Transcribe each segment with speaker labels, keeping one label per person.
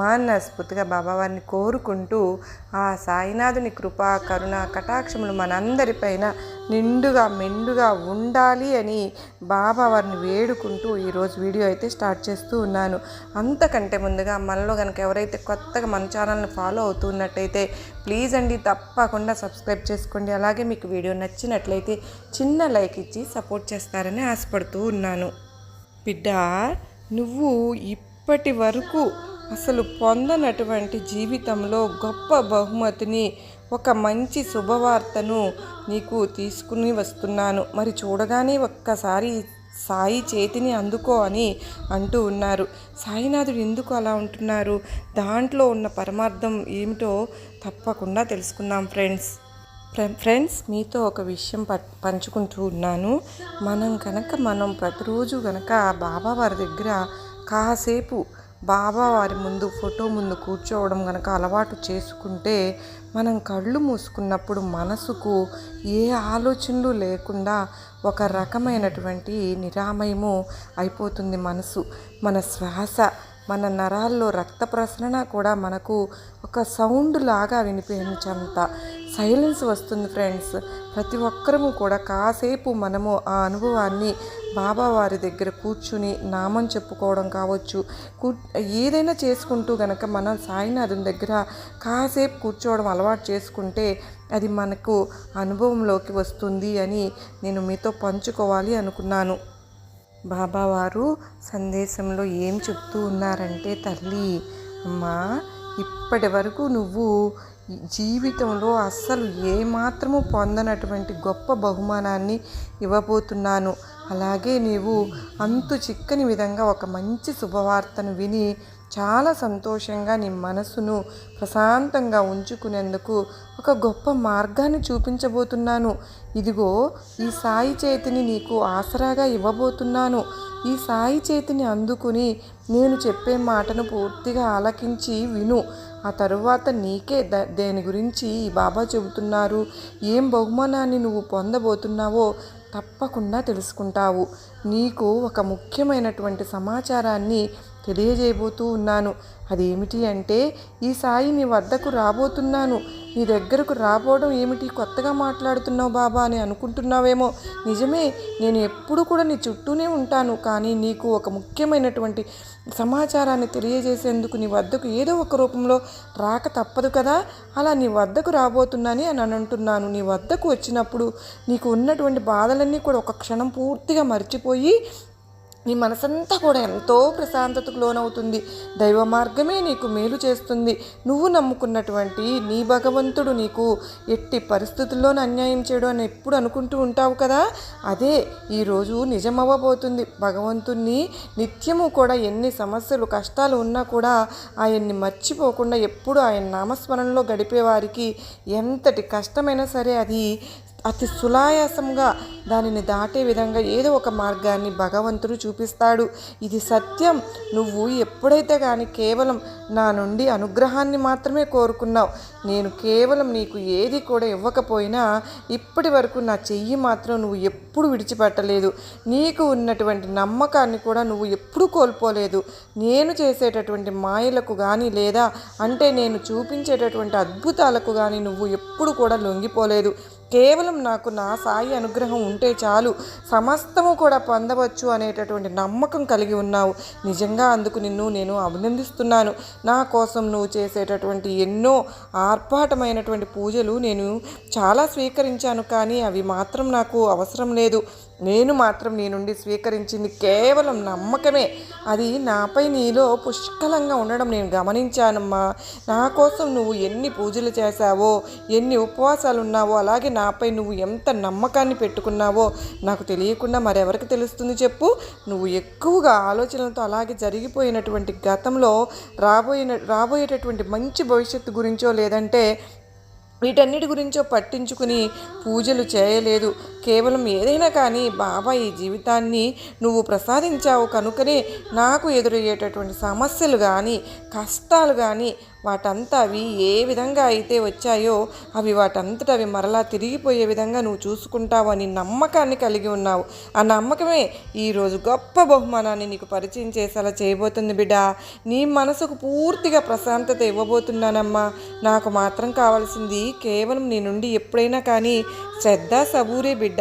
Speaker 1: మనస్ఫూర్తిగా బాబావారిని కోరుకుంటూ ఆ సాయినాథుని కృప కరుణ కటాక్షములు మనందరిపైన నిండుగా మెండుగా ఉండాలి అని బాబావారిని వేడుకుంటూ ఈరోజు వీడియో అయితే స్టార్ట్ చేస్తూ ఉన్నాను. అంతకంటే ముందుగా మనలో కనుక ఎవరైతే కొత్తగా మన ఛానల్ని ఫాలో అవుతున్నట్టయితే ప్లీజ్ అండి తప్పకుండా సబ్స్క్రైబ్ చేసుకోండి. అలాగే మీకు వీడియో నచ్చినట్లయితే చిన్న లైక్ ఇచ్చి సపోర్ట్ చేస్తారని ఆశపడుతూ ఉన్నాను. బిడ్డ నువ్వు ఇప్పటి వరకు అసలు పొందనటువంటి జీవితంలో గొప్ప బహుమతిని ఒక మంచి శుభవార్తను నీకు తీసుకుని వస్తున్నాను. మరి చూడగానే ఒక్కసారి సాయి చేతిని అందుకో అని అంటూ ఉన్నారు. సాయినాథుడు ఎందుకు అలా ఉంటున్నారు? దాంట్లో ఉన్న పరమార్థం ఏమిటో తప్పకుండా తెలుసుకుందాం ఫ్రెండ్స్. ఫ్రెండ్స్ మీతో ఒక విషయం ప పంచుకుంటూ ఉన్నాను. మనం కనుక మనం ప్రతిరోజు కనుక బాబావారి దగ్గర కాసేపు బాబా వారి ముందు ఫోటో ముందు కూర్చోవడం కనుక అలవాటు చేసుకుంటే మనం కళ్ళు మూసుకున్నప్పుడు మనసుకు ఏ ఆలోచనలు లేకుండా ఒక రకమైనటువంటి నిరామయము అయిపోతుంది మనసు. మన శ్వాస మన నరాల్లో రక్త ప్రసరణ కూడా మనకు ఒక సౌండ్ లాగా వినిపించంత సైలెన్స్ వస్తుంది ఫ్రెండ్స్. ప్రతి ఒక్కరము కూడా కాసేపు మనము ఆ అనుభవాన్ని బాబా వారి దగ్గర కూర్చుని నామం చెప్పుకోవడం కావచ్చు. కూ ఏదైనా చేసుకుంటూ గనక మనం సాయినాథుని దగ్గర కాసేపు కూర్చోవడం అలవాటు చేసుకుంటే అది మనకు అనుభవంలోకి వస్తుంది అని నేను మీతో పంచుకోవాలి అనుకున్నాను. బాబావారు సందేశంలో ఏం చెప్తూ ఉన్నారంటే తల్లి అమ్మా ఇప్పటి వరకు నువ్వు జీవితంలో అస్సలు ఏమాత్రము పొందనటువంటి గొప్ప బహుమానాన్ని ఇవ్వబోతున్నాను. అలాగే నీవు అంతు చిక్కని విధంగా ఒక మంచి శుభవార్తను విని చాలా సంతోషంగా నీ మనసును ప్రశాంతంగా ఉంచుకునేందుకు ఒక గొప్ప మార్గాన్ని చూపించబోతున్నాను. ఇదిగో ఈ సాయి చేతిని నీకు ఆసరాగా ఇవ్వబోతున్నాను. ఈ సాయి చేతిని అందుకుని నేను చెప్పే మాటను పూర్తిగా ఆలకించి విను. ఆ తరువాత నీకే ద దేని గురించి ఈ బాబా చెబుతున్నారు? ఏం బహుమానాన్ని నువ్వు పొందబోతున్నావో తప్పకుండా తెలుసుకుంటావు. నీకు ఒక ముఖ్యమైనటువంటి సమాచారాన్ని తెలియజేయబోతూ ఉన్నాను. అదేమిటి అంటే ఈ సాయి నీ వద్దకు రాబోతున్నాను. నీ దగ్గరకు రాబోవడం ఏమిటి కొత్తగా మాట్లాడుతున్నావు బాబా అని అనుకుంటున్నావేమో. నిజమే నేను ఎప్పుడు కూడా నీ చుట్టూనే ఉంటాను. కానీ నీకు ఒక ముఖ్యమైనటువంటి సమాచారాన్ని తెలియజేసేందుకు నీ వద్దకు ఏదో ఒక రూపంలో రాక తప్పదు కదా. అలా నీ వద్దకు రాబోతున్నాని అని అంటున్నాను. నీ వద్దకు వచ్చినప్పుడు నీకు ఉన్నటువంటి బాధలన్నీ కూడా ఒక క్షణం పూర్తిగా మర్చిపోయి నీ మనసంతా కూడా ఎంతో ప్రశాంతతకు లోనవుతుంది. దైవ మార్గమే నీకు మేలు చేస్తుంది. నువ్వు నమ్ముకున్నటువంటి నీ భగవంతుడు నీకు ఎట్టి పరిస్థితుల్లోనూ అన్యాయం చేయడం అని ఎప్పుడు అనుకుంటూ ఉంటావు కదా? అదే ఈరోజు నిజమవ్వబోతుంది. భగవంతుణ్ణి నిత్యము కూడా ఎన్ని సమస్యలు కష్టాలు ఉన్నా కూడా ఆయన్ని మర్చిపోకుండా ఎప్పుడు ఆయన నామస్మరణలో గడిపేవారికి ఎంతటి కష్టమైనా సరే అది అతి సులాయాసంగా దానిని దాటే విధంగా ఏదో ఒక మార్గాన్ని భగవంతుడు చూపిస్తాడు. ఇది సత్యం. నువ్వు ఎప్పుడైతే కానీ కేవలం నా నుండి అనుగ్రహాన్ని మాత్రమే కోరుకున్నావు నేను కేవలం నీకు ఏది కూడా ఇవ్వకపోయినా ఇప్పటి వరకు నా చెయ్యి మాత్రం నువ్వు ఎప్పుడు విడిచిపెట్టలేదు. నీకు ఉన్నటువంటి నమ్మకాన్ని కూడా నువ్వు ఎప్పుడూ కోల్పోలేదు. నేను చేసేటటువంటి మాయలకు కానీ లేదా అంటే నేను చూపించేటటువంటి అద్భుతాలకు కానీ నువ్వు ఎప్పుడు కూడా లొంగిపోలేదు. కేవలం నాకు నా సాయి అనుగ్రహం ఉంటే చాలు. సమస్తము కూడా పొందవచ్చు అనేటటువంటి నమ్మకం కలిగి ఉన్నావు. నిజంగా అందుకు నిన్ను నేను అభినందిస్తున్నాను. నా కోసం నువ్వు చేసేటటువంటి ఎన్నో ఆర్భాటమైనటువంటి పూజలు నేను చాలా స్వీకరించాను కానీ అవి మాత్రం నాకు అవసరం లేదు. నేను మాత్రం నీ నుండి స్వీకరించింది కేవలం నమ్మకమే. అది నాపై నీలో పుష్కలంగా ఉండడం నేను గమనించానమ్మా. నా కోసం నువ్వు ఎన్ని పూజలు చేశావో ఎన్ని ఉపవాసాలు ఉన్నావో అలాగే నాపై నువ్వు ఎంత నమ్మకాన్ని పెట్టుకున్నావో నాకు తెలియకుండా మరెవరికి తెలుస్తుంది చెప్పు? నువ్వు ఎక్కువగా ఆలోచనలతో అలాగే జరిగిపోయినటువంటి గతంలో రాబోయిన రాబోయేటటువంటి మంచి భవిష్యత్తు గురించో లేదంటే వీటన్నిటి గురించో పట్టించుకుని పూజలు చేయలేదు. కేవలం ఏదైనా కానీ బాబా ఈ జీవితాన్ని నువ్వు ప్రసాదించావు కనుకనే నాకు ఎదురయ్యేటటువంటి సమస్యలు కానీ కష్టాలు కానీ వాటంతా అవి ఏ విధంగా అయితే వచ్చాయో అవి వాటంతట అవి మరలా తిరిగిపోయే విధంగా నువ్వు చూసుకుంటావు అని నమ్మకాన్ని కలిగి ఉన్నావు. ఆ నమ్మకమే ఈరోజు గొప్ప బహుమానాన్ని నీకు పరిచయం చేసేలా చేయబోతుంది బిడ్డ. నీ మనసుకు పూర్తిగా ప్రశాంతత ఇవ్వబోతున్నానమ్మా. నాకు మాత్రం కావాల్సింది కేవలం నీ నుండి ఎప్పుడైనా కానీ శ్రద్ధ సబూరే బిడ్డ.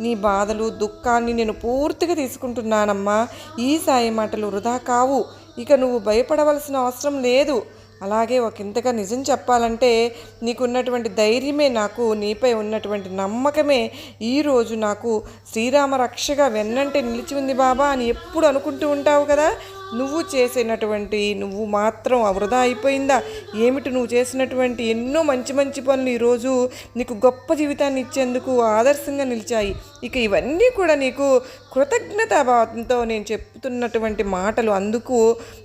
Speaker 1: నీ బాధలు దుఃఖాన్ని నేను పూర్తిగా తీసుకుంటున్నానమ్మా. ఈ సాయి మాటలు వృధా కావు. ఇక నువ్వు భయపడవలసిన అవసరం లేదు. అలాగే ఒక ఇంతగా నిజం చెప్పాలంటే నీకున్నటువంటి ధైర్యమే నాకు నీపై ఉన్నటువంటి నమ్మకమే. ఈరోజు నాకు శ్రీరామ రక్షగా వెన్నంటే నిలిచి ఉంది బాబా అని ఎప్పుడు అనుకుంటూ ఉంటావు కదా? నువ్వు చేసినటువంటి నువ్వు మాత్రం వృధా అయిపోయిందా? ఏమిటి నువ్వు చేసినటువంటి ఎన్నో మంచి మంచి పనులు ఈరోజు నీకు గొప్ప జీవితాన్ని ఇచ్చేందుకు ఆదర్శంగా నిలిచాయి. ఇక ఇవన్నీ కూడా నీకు కృతజ్ఞతాభావంతో నేను చెప్తున్నటువంటి మాటలు. అందుకు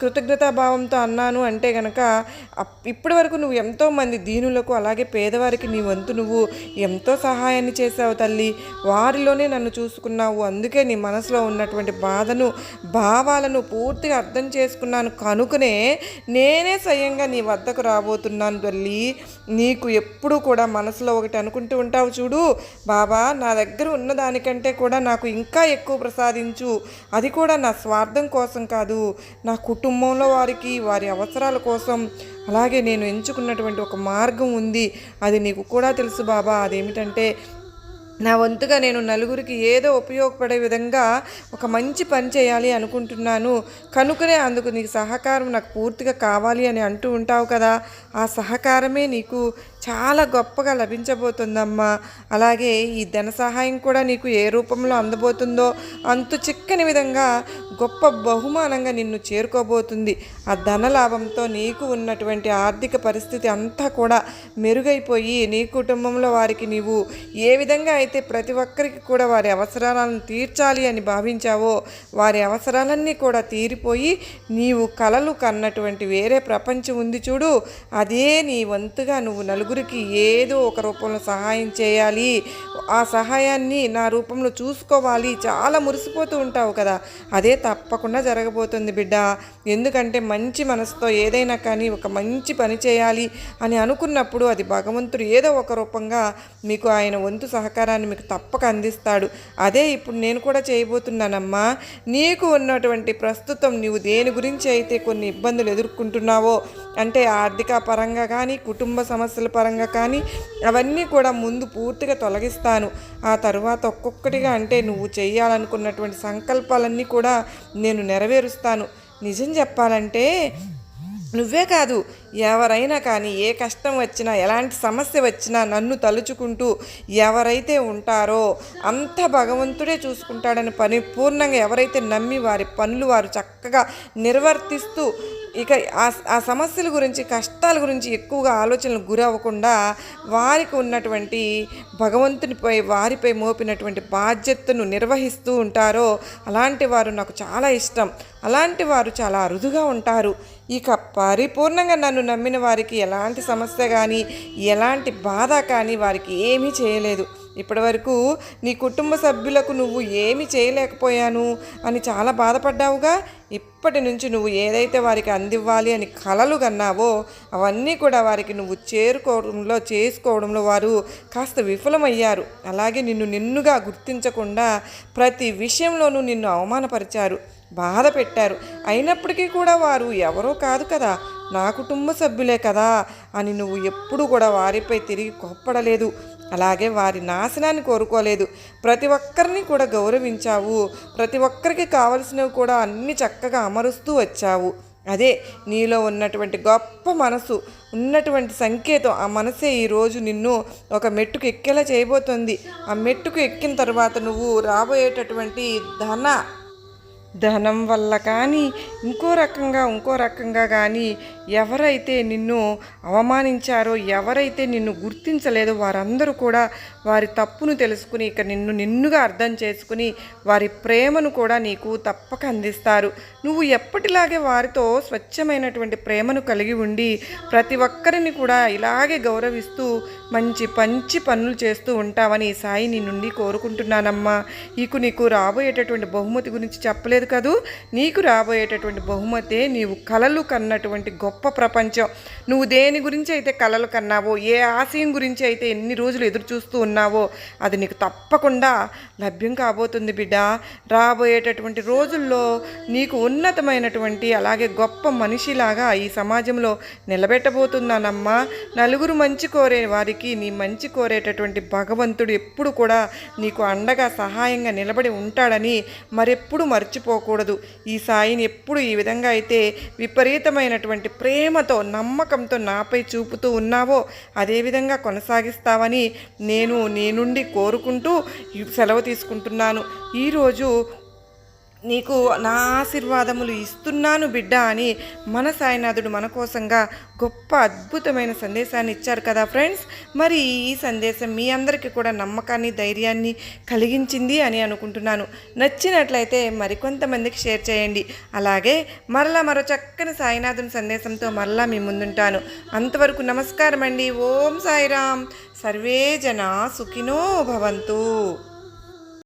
Speaker 1: కృతజ్ఞతాభావంతో అన్నాను అంటే గనక ఇప్పటి వరకు నువ్వు ఎంతోమంది దీనులకు అలాగే పేదవారికి నీ వంతు నువ్వు ఎంతో సహాయాన్ని చేసావు తల్లి. వారిలోనే నన్ను చూసుకున్నావు. అందుకే నీ మనసులో ఉన్నటువంటి బాధను భావాలను పూర్తిగా అర్థం చేసుకున్నాను. కనుకనే నేనే స్వయంగా నీ వద్దకు రాబోతున్నాను తల్లి. నీకు ఎప్పుడు కూడా మనసులో ఒకటి అనుకుంటూ ఉంటావు చూడు. బాబా నా దగ్గర ఉన్న దానికంటే కూడా నాకు ఇంకా ఎక్కువ ప్రసాదించు. అది కూడా నా స్వార్థం కోసం కాదు. నా కుటుంబంలో వారికి వారి అవసరాల కోసం. అలాగే నేను ఎంచుకున్నటువంటి ఒక మార్గం ఉంది. అది నీకు కూడా తెలుసు బాబా. అదేమిటంటే నా వంతుగా నేను నలుగురికి ఏదో ఉపయోగపడే విధంగా ఒక మంచి పని చేయాలి అనుకుంటున్నాను. కనుకనే అందుకు నీకు సహకారం నాకు పూర్తిగా కావాలి అని అంటూ ఉంటావు కదా. ఆ సహకారమే నీకు చాలా గొప్పగా లభించబోతుందమ్మా. అలాగే ఈ ధన సహాయం కూడా నీకు ఏ రూపంలో అందబోతుందో అంతు చిక్కని విధంగా గొప్ప బహుమానంగా నిన్ను చేరుకోబోతుంది. ఆ ధన లాభంతో నీకు ఉన్నటువంటి ఆర్థిక పరిస్థితి అంతా కూడా మెరుగైపోయి నీ కుటుంబంలో వారికి నీవు ఏ విధంగా అయితే ప్రతి ఒక్కరికి కూడా వారి అవసరాలను తీర్చాలి అని భావించావో వారి అవసరాలన్నీ కూడా తీరిపోయి నీవు కలలు కన్నటువంటి వేరే ప్రపంచం ఉంది చూడు. అదే నీ వంతుగా నువ్వు నలుగురికి ఏదో ఒక రూపంలో సహాయం చేయాలి. ఆ సహాయాన్ని నా రూపంలో చూసుకోవాలి. చాలా మురిసిపోతూ ఉంటావు కదా. అదే తప్పకుండా జరగబోతుంది బిడ్డ. ఎందుకంటే మంచి మనసుతో ఏదైనా కానీ ఒక మంచి పని చేయాలి అని అనుకున్నప్పుడు అది భగవంతుడు ఏదో ఒక రూపంగా మీకు ఆయన వంతు సహకారాన్ని మీకు తప్పక అందిస్తాడు. అదే ఇప్పుడు నేను కూడా చేయబోతున్నానమ్మా. నీకు ఉన్నటువంటి ప్రస్తుతం నీవు దేని గురించి అయితే కొన్ని ఇబ్బందులు ఎదుర్కొంటున్నావో అంటే ఆర్థిక పరంగా కానీ కుటుంబ సమస్యల పరంగా కానీ అవన్నీ కూడా ముందు పూర్తిగా తొలగిస్తాను. ఆ తర్వాత ఒక్కొక్కటిగా అంటే నువ్వు చేయాలనుకున్నటువంటి సంకల్పాలన్నీ కూడా నేను నెరవేరుస్తాను. నిజం చెప్పాలంటే నువ్వే కాదు ఎవరైనా కానీ ఏ కష్టం వచ్చినా ఎలాంటి సమస్య వచ్చినా నన్ను తలుచుకుంటూ ఎవరైతే ఉంటారో అంత భగవంతుడే చూసుకుంటాడని పరిపూర్ణంగా ఎవరైతే నమ్మి వారి పనులు వారు చక్కగా నిర్వర్తిస్తూ ఇక ఆ సమస్యల గురించి కష్టాల గురించి ఎక్కువగా ఆలోచనలు గురవ్వకుండా వారికి ఉన్నటువంటి భగవంతునిపై వారిపై మోపినటువంటి బాధ్యతను నిర్వహిస్తూ ఉంటారో అలాంటి వారు నాకు చాలా ఇష్టం. అలాంటి వారు చాలా అరుదుగా ఉంటారు. ఇక పరిపూర్ణంగా నన్ను నమ్మిన వారికి ఎలాంటి సమస్య కానీ ఎలాంటి బాధ కానీ వారికి ఏమీ చేయలేదు. ఇప్పటివరకు నీ కుటుంబ సభ్యులకు నువ్వు ఏమి చేయలేకపోయాను అని చాలా బాధపడ్డావుగా. ఇప్పటి నుంచి నువ్వు ఏదైతే వారికి అందివ్వాలి అని కలలు కన్నావో అవన్నీ కూడా వారికి నువ్వు చేరుకోవడంలో చేసుకోవడంలో వారు కాస్త విఫలమయ్యారు. అలాగే నిన్ను నిన్నుగా గుర్తించకుండా ప్రతి విషయంలోనూ నిన్ను అవమానపరిచారు బాధ పెట్టారు. అయినప్పటికీ కూడా వారు ఎవరో కాదు కదా నా కుటుంబ సభ్యులే కదా అని నువ్వు ఎప్పుడు కూడా వారిపై తిరిగి కోప్పడలేదు. అలాగే వారి నాశనాన్ని కోరుకోలేదు. ప్రతి ఒక్కరిని కూడా గౌరవించావు. ప్రతి ఒక్కరికి కావలసినవి కూడా అన్ని చక్కగా అమరుస్తూ వచ్చావు. అదే నీలో ఉన్నటువంటి గొప్ప మనసు ఉన్నటువంటి సంకేతం ఆ మనసే ఈరోజు నిన్ను ఒక మెట్టుకు ఎక్కేలా చేయబోతుంది. ఆ మెట్టుకు ఎక్కిన తర్వాత నువ్వు రాబోయేటటువంటి ధన ధనం వల్ల కానీ ఇంకో రకంగా ఇంకో రకంగా కానీ ఎవరైతే నిన్ను అవమానించారో ఎవరైతే నిన్ను గుర్తించలేదో వారందరూ కూడా వారి తప్పును తెలుసుకుని ఇక నిన్ను నిన్నుగా అర్థం చేసుకుని వారి ప్రేమను కూడా నీకు తప్పక అందిస్తారు. నువ్వు ఎప్పటిలాగే వారితో స్వచ్ఛమైనటువంటి ప్రేమను కలిగి ఉండి ప్రతి ఒక్కరిని కూడా ఇలాగే గౌరవిస్తూ మంచి పంచి పనులు చేస్తూ ఉంటావని సాయి నీ నుండి కోరుకుంటున్నానమ్మా. నీకు నీకు రాబోయేటటువంటి బహుమతి గురించి చెప్పలేదు కదూ? నీకు రాబోయేటటువంటి బహుమతే నీవు కలలు కన్నటువంటి గొప్ప గొప్ప ప్రపంచం. నువ్వు దేని గురించి అయితే కలలు కన్నావో ఏ ఆశయం గురించి అయితే ఎన్ని రోజులు ఎదురు చూస్తూ ఉన్నావో అది నీకు తప్పకుండా లభ్యం కాబోతుంది బిడ్డ. రాబోయేటటువంటి రోజుల్లో నీకు ఉన్నతమైనటువంటి అలాగే గొప్ప మనిషిలాగా ఈ సమాజంలో నిలబెట్టబోతున్నానమ్మా. నలుగురు మంచి కోరే వారికి నీ మంచి కోరేటటువంటి భగవంతుడు ఎప్పుడు కూడా నీకు అండగా సహాయంగా నిలబడి ఉంటాడని మరెప్పుడు మర్చిపోకూడదు. ఈ సాయిని ఎప్పుడు ఈ విధంగా అయితే విపరీతమైనటువంటి ప్రేమతో నమ్మకంతో నాపై చూపుతూ ఉన్నావో అదేవిధంగా కొనసాగిస్తావని నేను నీ నుండి కోరుకుంటూ సెలవు తీసుకుంటున్నాను. ఈరోజు నీకు నా ఆశీర్వాదములు ఇస్తున్నాను బిడ్డ అని మన సాయినాథుడు మన కోసంగా గొప్ప అద్భుతమైన సందేశాన్ని ఇచ్చారు కదా ఫ్రెండ్స్. మరి ఈ సందేశం మీ అందరికీ కూడా నమ్మకాన్ని ధైర్యాన్ని కలిగించింది అని అనుకుంటున్నాను. నచ్చినట్లయితే మరికొంతమందికి షేర్ చేయండి. అలాగే మరలా మరో చక్కని సాయినాథుని సందేశంతో మరలా మీ ముందుంటాను. అంతవరకు నమస్కారం అండి ఓం సాయిరామ్. సర్వే జన సుఖినో భవంతు.